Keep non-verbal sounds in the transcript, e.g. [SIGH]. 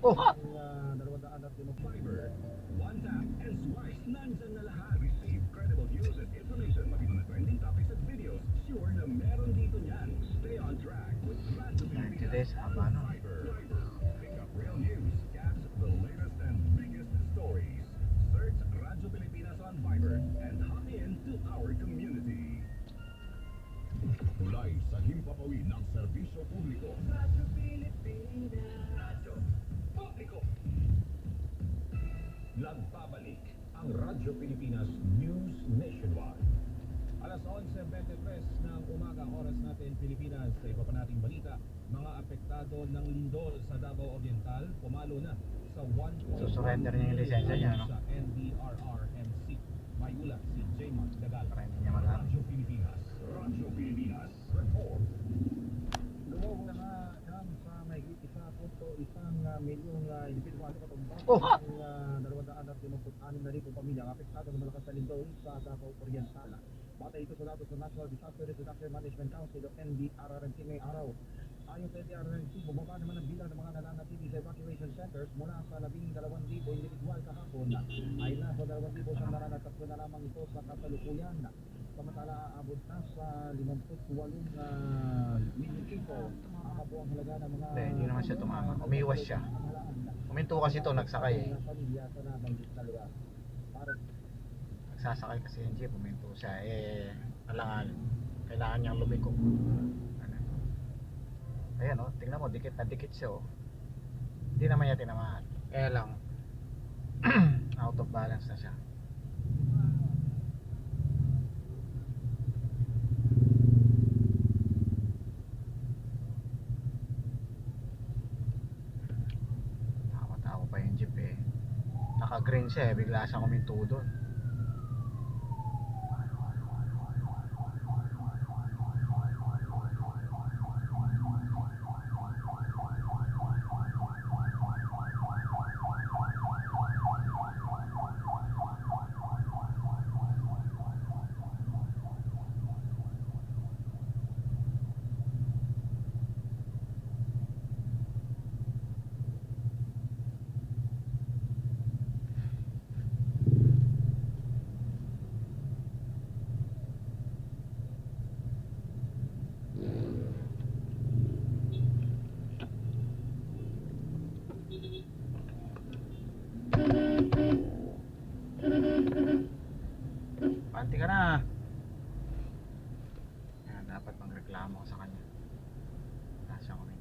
Oh. Ang uh, dalawang ang Radyo Pilipinas News Nationwide. Alas 11.23 ng umaga oras natin Pilipinas sa iba pa nating balita. Mga apektado ng lindol sa Davao Oriental pumalo na sa 1. Susurrender niya yung lisensya niya, no? Sa NDRRMC. May ulat si J. Mark Dagal. Para hindi niya magana. Radyo Pilipinas. Radyo Pilipinas. Report. Lumog na nga yan sa may isa punto uh, milyong uh, individual sa katumbas Oh! ang uh, dalawang daan at limang na rin pamilya ang apektado ng malakas na lindol sa Davao Oriental. Batay ito sa datos ng National Disaster Disaster Management Council o NDRRMC ngayong araw. Ayon sa NDRRMC, bumaba naman ang bilang ng mga nananatili sa evacuation centers mula sa 12,000 individual kahapon ay nasa 2,000 sa nananatatlo na lamang ito sa kasalukuyan. Samantala, aabot na sa 58 uh, million piso. Hindi, hindi naman siya tumama. Umiwas siya. Huminto kasi to, nagsakay eh. Nagsasakay kasi yung jeep, huminto siya. Eh, alangan, kailangan niyang lumiko. Ano? Ayan oh, tingnan mo, dikit na dikit siya oh. Hindi naman niya tinamaan. Kaya lang, [CLEARS THROAT] out of balance na siya. Tawa-tawa pa yung jeep eh. Naka-green siya eh, bigla siyang kuminto doon. ka na. Ayan, dapat pang reklamo sa kanya. Nasa ko rin.